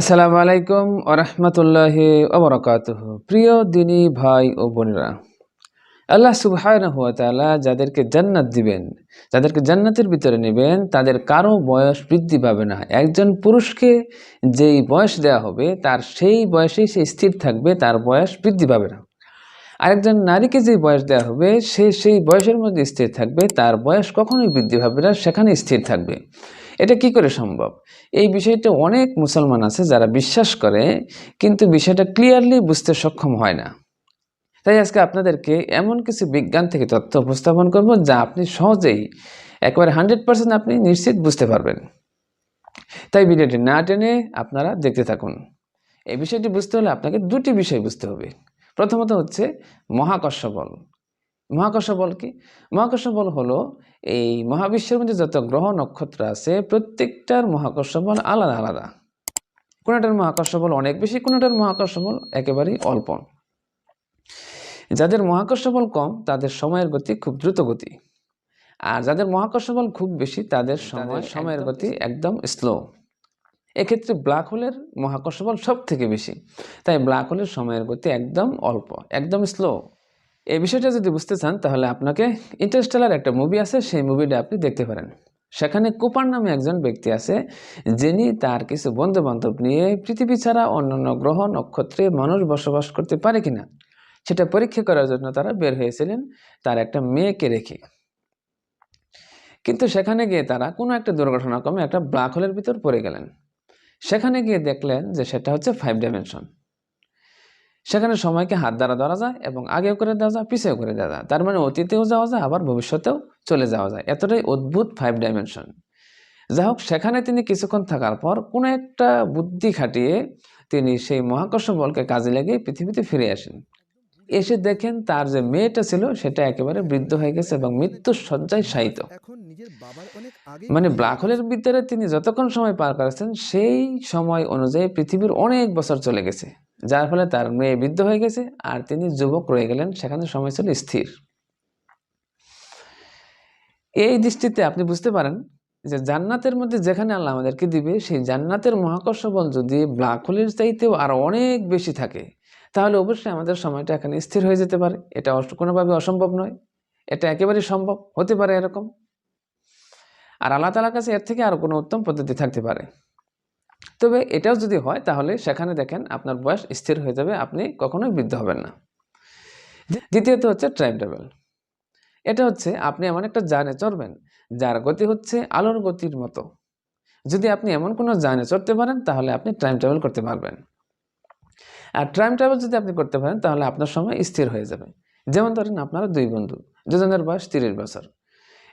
আসসালামু আলাইকুম ওরহমতুল্লাহ ওবরাকাত প্রিয় দিনী ভাই ও বোনেরা, আল্লাহ তাআলা যাদেরকে জান্নাত দিবেন, যাদেরকে জান্নাতের ভিতরে নেবেন, তাদের কারও বয়স বৃদ্ধি পাবে না। একজন পুরুষকে যেই বয়স দেওয়া হবে, তার সেই বয়সেই সে স্থির থাকবে, তার বয়স বৃদ্ধি পাবে না। আরেকজন নারীকে যে বয়স দেওয়া হবে, সে সেই বয়সের মধ্যে স্থির থাকবে, তার বয়স কখনোই বৃদ্ধি পাবে না সেখানে স্থির থাকবে। এটা কি করে সম্ভব? এই বিষয়টা অনেক মুসলমান আছে যারা বিশ্বাস করে, কিন্তু বিষয়টা ক্লিয়ারলি বুঝতে সক্ষম হয় না। তাই আজকে আপনাদেরকে এমন কিছু বিজ্ঞান থেকে তথ্য উপস্থাপন করব যা আপনি সহজেই একবারে হান্ড্রেড পার্সেন্ট আপনি নিশ্চিত বুঝতে পারবেন। তাই ভিডিওটি না টেনে আপনারা দেখতে থাকুন। এই বিষয়টি বুঝতে হলে আপনাকে দুটি বিষয় বুঝতে হবে। প্রথমত হচ্ছে মহাকর্ষ বল। মহাকর্ষ বল কি? মহাকর্ষ বল হলো এই মহাবিশ্বের মধ্যে যত গ্রহ নক্ষত্র আছে প্রত্যেকটার মহাকর্ষ বল আলাদা আলাদা। কোনোটার মহাকর্ষ বল অনেক বেশি কোনোটার মহাকর্ষ বল একেবারেই অল্প। যাদের মহাকর্ষ বল কম তাদের সময়ের গতি খুব দ্রুত গতি। আর যাদের মহাকর্ষ বল খুব বেশি তাদের সময় সময়ের গতি একদম স্লো এক্ষেত্রে ব্ল্যাক হোলের মহাকর্ষ বল সব থেকে বেশি। তাই ব্ল্যাক হোলের সময়ের গতি একদম অল্প একদম স্লো এই বিষয়টা যদি বুঝতে চান, তাহলে আপনাকে ইন্টারস্টেলার একটা মুভি আছে, সেই মুভিটা আপনি দেখতে পারেন। সেখানে কুপার নামে একজন ব্যক্তি আছে, যিনি তার কিছু বন্ধু বান্ধব নিয়ে পৃথিবী ছাড়া অন্যান্য গ্রহ, নক্ষত্রে মানুষ বসবাস করতে পারে কিনা, সেটা পরীক্ষা করার জন্য তারা বের হয়েছিলেন তার একটা মেয়েকে রেখে। কিন্তু সেখানে গিয়ে তারা কোনো একটা দুর্ঘটনা কমে একটা ব্ল্যাক হোলের ভিতর পড়ে গেলেন। সেখানে গিয়ে দেখলেন যে সেটা হচ্ছে ফাইভ ডাইমেনশন সেখানে সময়কে হাত দ্বারা ধরা যায় এবং আগেও করে দেওয়া যায় পিছেও করে দেওয়া যায়। তার মানে অতীতেও যাওয়া যায় আবার ভবিষ্যতেও চলে যাওয়া যায়। এতটাই অদ্ভুত ফাইভ ডাইমেনশন যাই হোক সেখানে তিনি কিছুক্ষণ থাকার পর কোনো একটা বুদ্ধি খাটিয়ে তিনি সেই মহাকর্ষ বলকে কাজে লাগিয়ে পৃথিবীতে ফিরে আসেন। এসে দেখেন তার যে মেয়েটা ছিল সেটা একেবারে বৃদ্ধ হয়ে গেছে এবং মৃত্যুর শয্যায় শায়িত। মানে ব্ল্যাক হোলের ভিতরে তিনি যতক্ষণ সময় পার করেছেন সেই সময় অনুযায়ী পৃথিবীর অনেক বছর চলে গেছে। যার ফলে তার মেয়ে বৃদ্ধ হয়ে গেছে আর তিনি যুবক রয়ে গেলেন, সেখানে সময় ছিল স্থির। এই দৃষ্টিতে আপনি বুঝতে পারেন যে জান্নাতের মধ্যে যেখানে আল্লাহ আমাদেরকে দিবে, সেই জান্নাতের মহাকর্ষ বল যদি ব্ল্যাক হোলের চাইতেও আরও অনেক বেশি থাকে, তাহলে অবশ্যই আমাদের সময়টা এখানে স্থির হয়ে যেতে পারে। এটা কোনোভাবে অসম্ভব নয়। এটা একেবারেই সম্ভব, হতে পারে এরকম। আর আল্লাহ তালার কাছে এর থেকে আরও কোনো উত্তম পদ্ধতি থাকতে পারে। তবে এটাও যদি হয়, তাহলে সেখানে দেখেন আপনার বয়স স্থির হয়ে যাবে, আপনি কখনোই বৃদ্ধ হবেন না। দ্বিতীয়ত হচ্ছে টাইম টেবিল এটা হচ্ছে আপনি এমন একটা যানে চড়বেন, যার গতি হচ্ছে আলোর গতির মতো। যদি আপনি এমন কোনো যানে চড়তে পারেন, তাহলে আপনি টাইম ট্রাভেল করতে পারবেন। আর টাইম ট্রাভেল যদি আপনি করতে পারেন, তাহলে আপনার সময় স্থির হয়ে যাবে। যেমন ধরেন আপনারা দুই বন্ধু, দুজনের বয়স তিরিশ বছর।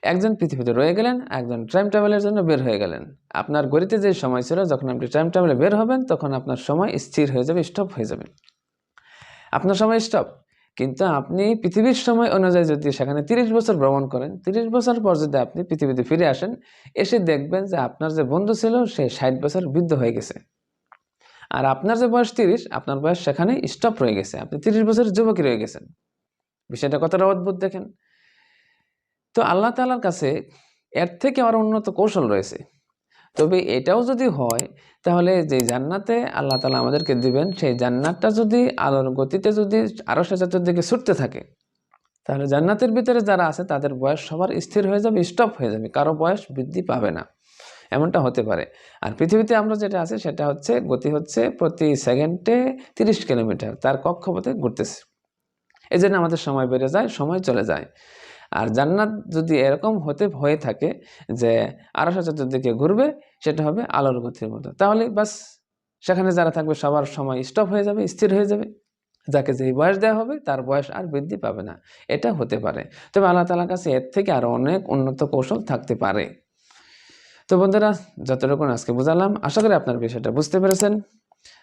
একজন পৃথিবীতে রয়ে গেলেন, একজন টাইম ট্রাভেলের জন্য বের হয়ে গেলেন। আপনার গড়িতে যে সময় ছিল, যখন আপনি টাইম ট্রাভেলে বের হবেন, তখন আপনার সময় স্থির হয়ে যাবে স্টপ হয়ে যাবে। আপনার সময় স্টপ কিন্তু আপনি পৃথিবীর সময় অনুযায়ী যদি সেখানে তিরিশ বছর ভ্রমণ করেন, তিরিশ বছর পর যদি আপনি পৃথিবীতে ফিরে আসেন, এসে দেখবেন যে আপনার যে বন্ধু ছিল, সে ষাট বছর বৃদ্ধ হয়ে গেছে। আর আপনার যে বয়স তিরিশ, আপনার বয়স সেখানে স্টপ রয়ে গেছে। আপনি তিরিশ বছর যুবকই রয়ে গেছেন। বিষয়টা কতটা অদ্ভুত দেখেন? তো আল্লাহ তালার কাছে এর থেকে আরও উন্নত কৌশল রয়েছে। তবে এটাও যদি হয়, তাহলে যে জান্নাতে আল্লাহ তালা আমাদেরকে দিবেন, সেই জান্নাতটা যদি আলোর গতিতে যদি আরও সেচাতুর দিকে ছুটতে থাকে, তাহলে জান্নাতের ভিতরে যারা আছে, তাদের বয়স সবার স্থির হয়ে যাবে স্টপ হয়ে যাবে, কারও বয়স বৃদ্ধি পাবে না। এমনটা হতে পারে। আর পৃথিবীতে আমরা যেটা আছে, সেটা হচ্ছে গতি হচ্ছে প্রতি সেকেন্ডে তিরিশ কিলোমিটার, তার কক্ষপথে ঘুরতেছে। এই জন্য আমাদের সময় বেড়ে যায়, সময় চলে যায়। আর জান্নাত যদি এরকম হতে, হয়ে থাকে যে আড়াইশো চতুর্দিকে ঘুরবে, সেটা হবে আলোর গতির মতো। তাহলে বাস সেখানে যারা থাকবে, সবার সময় স্টপ হয়ে যাবে, স্থির হয়ে যাবে। যাকে যেই বয়স দেওয়া হবে, তার বয়স আর বৃদ্ধি পাবে না। এটা হতে পারে। তবে আল্লাহ তালার কাছে এর থেকে আরও অনেক উন্নত কৌশল থাকতে পারে। তো বন্ধুরা যতটুকু আজকে বুঝালাম, আশা করি আপনার বিষয়টা বুঝতে পেরেছেন।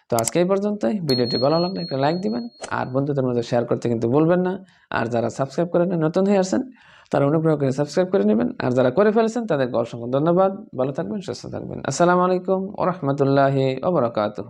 তো আজকে এই পর্যন্তই। ভিডিওটি ভালো লাগলে একটা লাইক দিবেন। আর বন্ধুদের মধ্যে শেয়ার করতে কিন্তু বলবেন না। আর যারা সাবস্ক্রাইব করে করেন নতুন হয়ে আসেন, তারা অনুগ্রহ করে সাবস্ক্রাইব করে নেবেন। আর যারা করে ফেলেছেন, তাদেরকে অসংখ্য ধন্যবাদ। ভালো থাকবেন, সুস্থ থাকবেন। আসসালামু আলাইকুম ওরহমতুল্লাহি ওবরাকাতুহ।